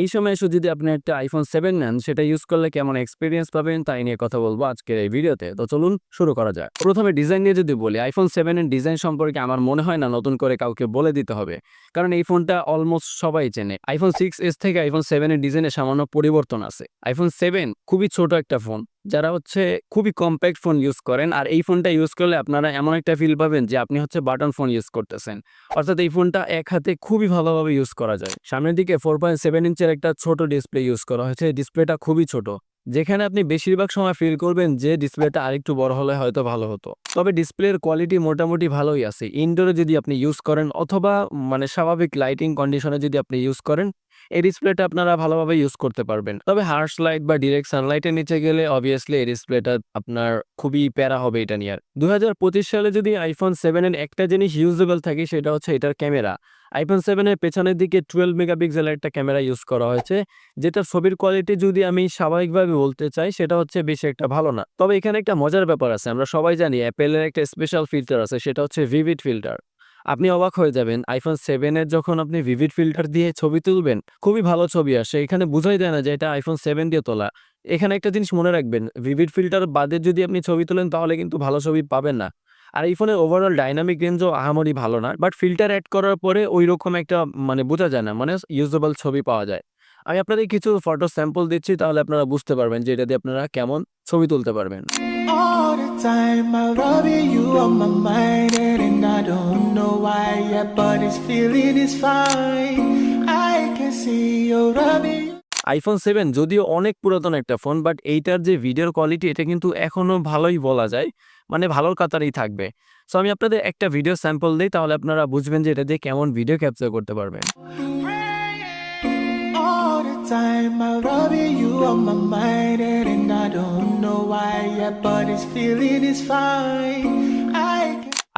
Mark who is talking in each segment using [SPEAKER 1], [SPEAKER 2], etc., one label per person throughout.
[SPEAKER 1] এই সময় যদি আপনি একটা আইফোন সেভেন নেন, সেটা ইউজ করলে কেমন এক্সপিরিয়েন্স পাবেন তাই নিয়ে কথা বলব আজকের এই ভিডিওতে তো। চলুন শুরু করা যায় প্রথমে ডিজাইন নিয়ে যদি বলি আইফোন সেভেন এর ডিজাইন সম্পর্কে আমার মনে হয় না নতুন করে কাউকে বলে দিতে হবে। কারণ এই ফোনটা অলমোস্ট সবাই চেনে। আইফোন সিক্স এস থেকে আইফোন সেভেন এর ডিজাইনে সামান্য পরিবর্তন আছে। আইফোন সেভেন খুবই ছোট একটা ফোন যারা হচ্ছে খুবই কম্প্যাক্ট ফোন ইউজ করেন, আর এই ফোনটা ইউজ করলে আপনারা এমন একটা ফিল পাবেন যে আপনি হচ্ছে বাটন ফোন ইউজ করতেছেন। অর্থাৎ এই ফোনটা এক হাতে খুবই ভালোভাবে ইউজ করা যায়। সামনের দিকে ফোর পয়েন্ট সেভেন ইঞ্চের একটা ছোট ডিসপ্লে ইউজ করা হয়েছে। ডিসপ্লেটা খুবই ছোট। যেখানে আপনি বেশিরভাগ সময় ফিল করবেন যে ডিসপ্লেটা আরেকটু বড় হলে হয়তো ভালো হতো। তবে ডিসপ্লের কোয়ালিটি মোটামুটি ভালোই আছে। ইনডোরে যদি আপনি ইউজ করেন, অথবা মানে স্বাভাবিক লাইটিং কন্ডিশনে যদি আপনি ইউজ করেন এই ডিসপ্লেটা আপনারা ভালোভাবে ইউজ করতে পারবেন। তবে হার্শ লাইট বা ডিরেক্ট সানলাইটের নিচে গেলে অবভিয়াসলি এই ডিসপ্লেটা আপনার খুবই প্যারা হবে এটা নিয়ে। আর দুহাজার পঁচিশ সালে যদি আইফোন সেভেনের একটা জিনিস ইউজেবল থাকে সেটা হচ্ছে এটার ক্যামেরা। আইফোন সেভেনের পেছনের দিকে টুয়েলভ মেগাপিক্সেলের একটা ক্যামেরা ইউজ করা হয়েছে যেটা ছবির কোয়ালিটি যদি আমি স্বাভাবিকভাবে বলতে চাই সেটা হচ্ছে বেশি একটা ভালো না। তবে এখানে একটা মজার ব্যাপার আছে, আমরা সবাই জানি অ্যাপেলের একটা স্পেশাল ফিল্টার আছে, সেটা হচ্ছে ভিভিড ফিল্টার আপনি অবাক হয়ে যাবেন আইফোন সেভেনের যখন আপনি ভিভিড ফিল্টার দিয়ে ছবি তুলবেন, খুবই ভালো ছবি আসে। এখানে বোঝাই যায় না যে এটা আইফোন সেভেন দিয়ে তোলা। এখানে একটা জিনিস মনে রাখবেন ভিভিড ফিল্টার বাদে যদি আপনি ছবি তোলেন, তাহলে কিন্তু ভালো ছবি পাবেন না। আর এই ফোনের ওভারঅল ডাইনামিক রেঞ্জও আহামরি ভালো না বাট ফিল্টার অ্যাড করার পরে ওই রকম একটা মানে বোঝা যায় না মানে ইউজেবল ছবি পাওয়া যায়। আমি আপনাদের কিছু ফটো স্যাম্পল দিচ্ছি, তাহলে আপনারা বুঝতে পারবেন যে এটা দিয়ে আপনারা কেমন ছবি তুলতে পারবেন।
[SPEAKER 2] don't know why yet, but it's feeling is fine. I can see your rubbing.
[SPEAKER 1] IPhone seven যদিও অনেক পুরাতন একটা ফোন বাট এইটার যে ভিডিওর কোয়ালিটি এটা কিন্তু এখনও ভালোই বলা যায় মানে ভালোর কাতারই থাকবে সো আমি আপনাদের একটা ভিডিও স্যাম্পল দিই তাহলে আপনারা বুঝবেন যে এটা দিয়ে কেমন ভিডিও ক্যাপচার করতে পারবেন
[SPEAKER 2] All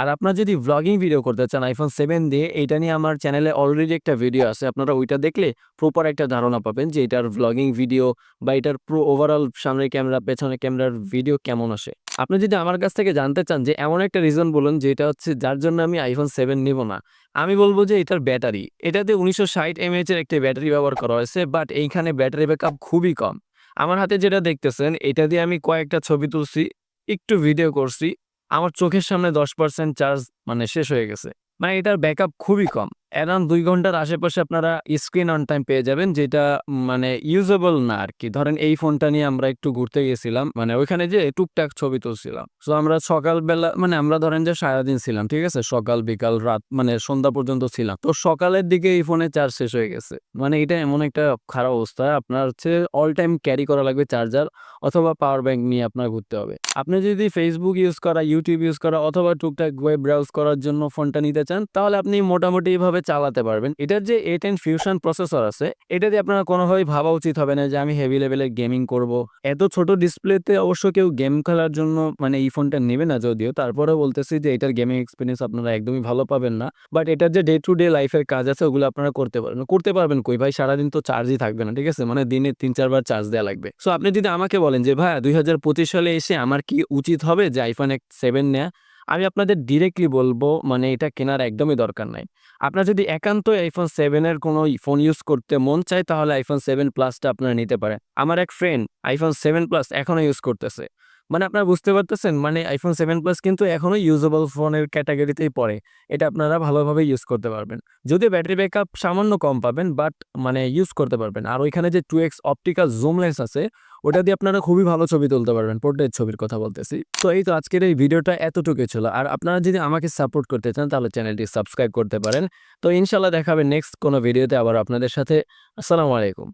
[SPEAKER 1] আর আপনারা যদি ভ্লগিং ভিডিও করতে চান আইফোন সেভেন দিয়ে এটা নিয়ে আমার চ্যানেলে অলরেডি একটা ভিডিও আছে। আপনারা ওইটা দেখলে প্রপার একটা ধারণা পাবেন যে এটার ভ্লগিং ভিডিও বা এটার প্রো ওভারঅল সামনের ক্যামেরা পেছনে ক্যামেরার ভিডিও কেমন আসে। আপনি যদি আমার কাছ থেকে জানতে চান যে এমন একটা রিজন বলুন যেটা হচ্ছে যার জন্য আমি আইফোন সেভেন নিব না, আমি বলব যে এটার ব্যাটারি। এটাতে উনিশশো ষাট এমএএচ এর একটা ব্যাটারি ব্যবহার করা হয়েছে বাট এইখানে ব্যাটারি ব্যাকআপ খুবই কম। আমার হাতে যেটা দেখতেছেন, এটা দিয়ে আমি কয়েকটা ছবি তুলছি, একটু ভিডিও করছি। আমার চোখের সামনে দশ পার্সেন্ট চার্জ মানে শেষ হয়ে গেছে। মানে এটার ব্যাকআপ খুবই কম। অ্যারাউন্ড দুই ঘণ্টার আশেপাশে আপনারা স্ক্রিন অন টাইম পেয়ে যাবেন, যেটা মানে ইউজেবল না আর কি ধরেন এই ফোনটা নিয়ে আমরা একটু ঘুরতে গেছিলাম মানে ওইখানে যে টুকটাক ছবি তুলছিলাম। সো আমরা সকালবেলা মানে আমরা ধরেন যে সারাদিন ছিলাম, ঠিক আছে? সকাল, বিকাল, রাত মানে সন্ধ্যা পর্যন্ত ছিলাম। তো সকালের দিকে এই ফোনে চার্জ শেষ হয়ে গেছে। মানে এটা এমন একটা খারাপ অবস্থা, আপনার হচ্ছে অল টাইম ক্যারি করা লাগবে চার্জার অথবা পাওয়ার ব্যাংক নিয়ে আপনার ঘুরতে হবে। আপনি যদি ফেসবুক ইউজ করা ইউটিউব ইউজ করা অথবা টুকটাক ওয়েব ব্রাউজ করার জন্য ফোনটা নিতে চান, তাহলে আপনি মোটামুটি ভাবে চালাতে পারবেন? এটার যে এ টেন ফিউশন প্রসেসর আছে, এটা দিয়ে আপনার কোনোভাবেই ভাবা উচিত হবে না যে আমি হেভি লেভেলের গেমিং করব। এত ছোট ডিসপ্লেতে অবশ্য কেউ গেম খেলার জন্য মানে এই ফোনটা নেবে না যদিও তারপরে বলতেছি যে এটার গেমিং এক্সপিরিয়েন্স আপনারা একদমই ভালো পাবেন না। বাট এটার যে ডে টু ডে লাইফের কাজ আছে, ওগুলো আপনারা করতে পারবেন। করতে পারবেন কই? ভাই, সারাদিন তো চার্জই থাকবে না, ঠিক আছে? মানে দিনে তিন চারবার চার্জ দেওয়া লাগবে। সো আপনি যদি আমাকে বলেন যে, ভাই, দুই হাজার পঁচিশ সালে এসে আমার কি উচিত হবে যে আইফোন এক সেভেন নেয়া? আমি আপনাদের ডিরেক্টলি বলব মানে এটা কেনার একদমই দরকার নাই। আপনার যদি একান্ত আইফোন সেভেনের কোনো ফোন ইউজ করতে মন চায়, তাহলে আইফোন সেভেন প্লাসটা আপনারা নিতে পারেন। আমার এক ফ্রেন্ড আইফোন সেভেন প্লাস এখনও ইউজ করতেছে। মানে আপনারা বুঝতে পারতেছেন? মানে আইফোন সেভেন প্লাস কিন্তু এখনও ইউজেবল ফোনের ক্যাটাগরিতেই পড়ে। এটা আপনারা ভালোভাবে ইউজ করতে পারবেন। যদিও ব্যাটারি ব্যাকআপ সামান্য কম পাবেন বাট মানে ইউজ করতে পারবেন। আর ওইখানে যে two X optical zoom lens আছে ওটা দিয়ে আপনারা খুবই ভালো ছবি তুলতে পারবেন পোর্ট্রেট ছবির কথা বলতেছি। তো এই তো আজকের এই ভিডিওটা এতটুকু ছিল। আর আপনারা যদি আমাকে সাপোর্ট করতে চান, তাহলে চ্যানেলটি সাবস্ক্রাইব করতে পারেন। তো ইনশাল্লাহ দেখাবে নেক্সট কোনো ভিডিওতে আবার আপনাদের সাথে। আসসালামু আলাইকুম।